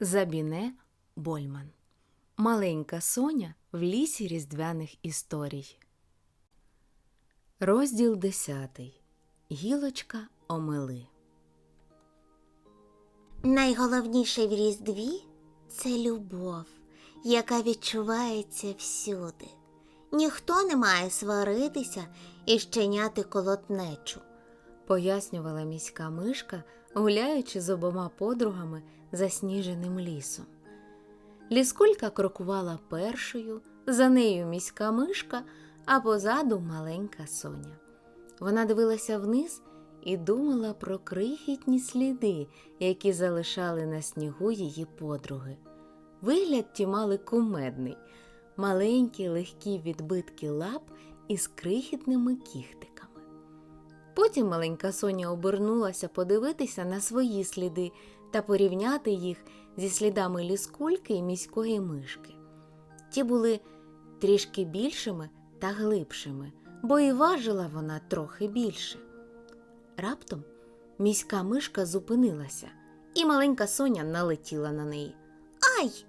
Забіне Больман. Маленька Соня в лісі різдвяних історій. Розділ 10. Гілочка Омели. Найголовніше в Різдві це любов, яка відчувається всюди. Ніхто не має сваритися і щеняти колотнечу. Пояснювала міська мишка, гуляючи з обома подругами засніженим лісом. Ліскулька крокувала першою, за нею міська мишка, а позаду маленька Соня. Вона дивилася вниз і думала про крихітні сліди, які залишали на снігу її подруги. Вигляд ті мали кумедний, маленькі легкі відбитки лап із крихітними кіхтиками. Потім маленька Соня обернулася подивитися на свої сліди та порівняти їх зі слідами ліскульки і міської мишки. Ті були трішки більшими та глибшими, бо і важила вона трохи більше. Раптом міська мишка зупинилася, і маленька Соня налетіла на неї. Ай!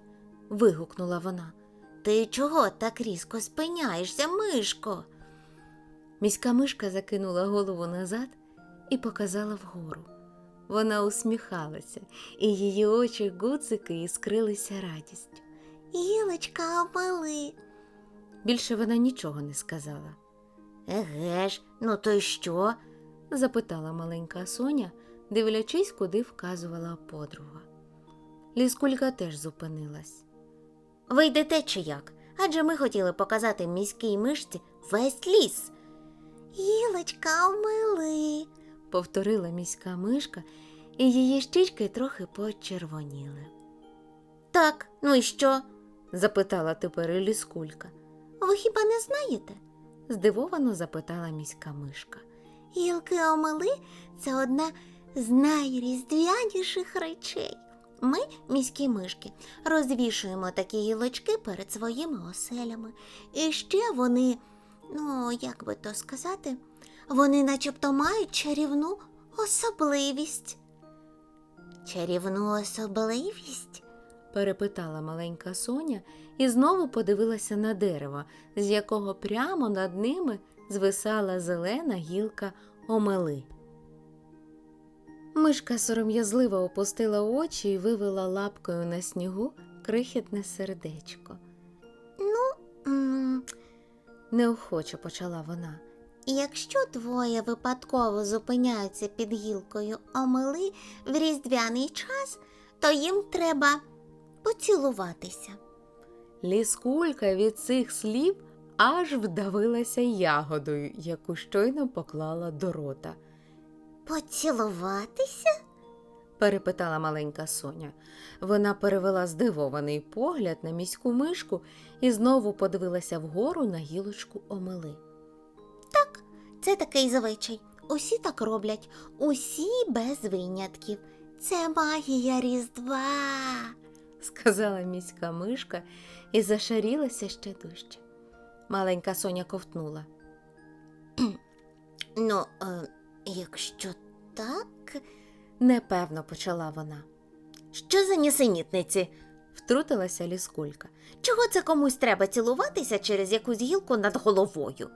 Вигукнула вона. Ти чого так різко спиняєшся, мишко? Міська мишка закинула голову назад і показала вгору. Вона усміхалася, і її очі гудзики іскрилися радістю. Гілочка омели. Більше вона нічого не сказала. Еге ж, ну то й що? запитала маленька Соня, дивлячись, куди вказувала подруга. Ліскулька теж зупинилась. Ви йдете чи як? Адже ми хотіли показати міській мишці весь ліс. Гілочка омели. Повторила міська мишка, і її щічки трохи почервоніли. Так, ну і що? запитала тепер і ліскулька. Ви хіба не знаєте? Здивовано запитала міська мишка. Гілки омели це одна з найріздвяніших речей. Ми, міські мишки, розвішуємо такі гілочки перед своїми оселями. І ще вони, ну, як би то сказати, вони начебто мають чарівну особливість. Чарівну особливість? перепитала маленька Соня і знову подивилася на дерево, з якого прямо над ними звисала зелена гілка омели. Мишка сором'язливо опустила очі і вивела лапкою на снігу крихітне сердечко. Неохоче почала вона. Якщо двоє випадково зупиняються під гілкою омели в різдвяний час, то їм треба поцілуватися. Ліскулька від цих слів аж вдавилася ягодою, яку щойно поклала до рота. Поцілуватися? Перепитала маленька Соня. Вона перевела здивований погляд на міську мишку і знову подивилася вгору на гілочку омели. Так, це такий звичай. Усі так роблять, усі без винятків. Це магія Різдва. сказала міська мишка і зашарілася ще дужче. Маленька Соня ковтнула. Ну, е, якщо так, Непевно почала вона. що за нісенітниці? Втрутилася ліскулька. Чого це комусь треба цілуватися через якусь гілку над головою?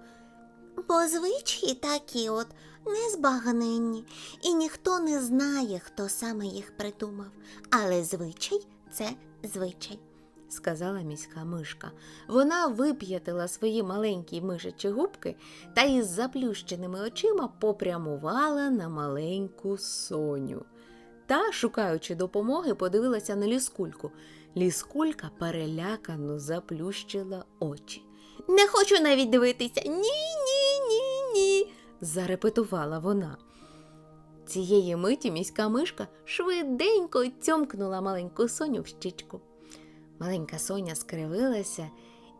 Бо звичаї такі от незбагненні, і ніхто не знає, хто саме їх придумав. Але звичай це звичай. Сказала міська мишка. Вона вип'ятила свої маленькі мишачі губки та із заплющеними очима попрямувала на маленьку соню. Та, шукаючи допомоги, подивилася на ліскульку. Ліскулька перелякано заплющила очі. Не хочу навіть дивитися. Ні, ні, ні, ні. зарепетувала вона. Цієї миті міська мишка швиденько цьомкнула маленьку соню в щічку. Маленька соня скривилася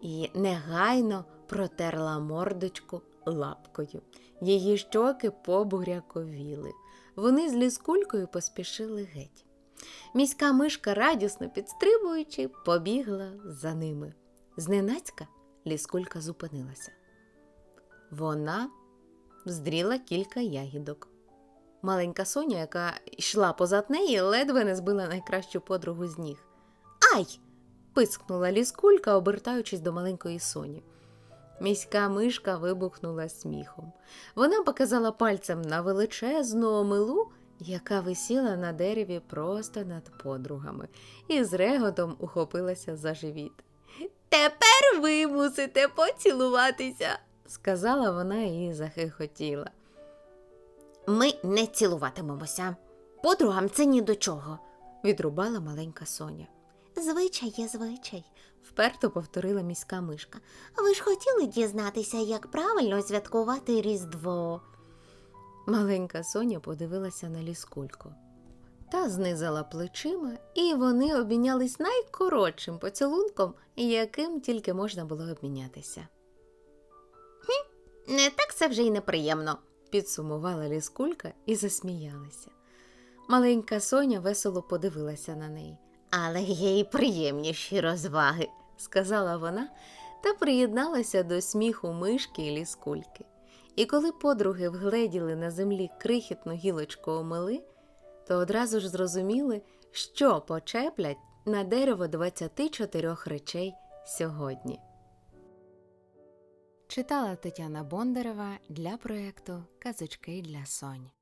і негайно протерла мордочку лапкою. Її щоки побуряковіли. Вони з ліскулькою поспішили геть. Міська мишка, радісно підстрибуючи, побігла за ними. Зненацька ліскулька зупинилася. Вона здріла кілька ягідок. Маленька Соня, яка йшла позад неї, ледве не збила найкращу подругу з ніг. Ай! Пискнула ліскулька, обертаючись до маленької Соні. Міська мишка вибухнула сміхом. Вона показала пальцем на величезну омилу, яка висіла на дереві просто над подругами, і з реготом ухопилася за живіт. Тепер ви мусите поцілуватися, сказала вона і захихотіла. Ми не цілуватимемося. Подругам це ні до чого. Відрубала маленька Соня. Звичай є звичай. Вперто повторила міська мишка. Ви ж хотіли дізнатися, як правильно святкувати Різдво. Маленька Соня подивилася на ліскульку. Та знизала плечима, і вони обмінялись найкоротшим поцілунком, яким тільки можна було обмінятися. Не так це вже й неприємно. Підсумувала ліскулька і засміялася. Маленька Соня весело подивилася на неї. Але є й приємніші розваги. сказала вона та приєдналася до сміху мишки і ліскульки. І коли подруги вгледіли на землі крихітну гілочку омели, то одразу ж зрозуміли, що почеплять на дерево 24 речей сьогодні. Читала Тетяна Бондарева для проєкту Казочки для Сонь.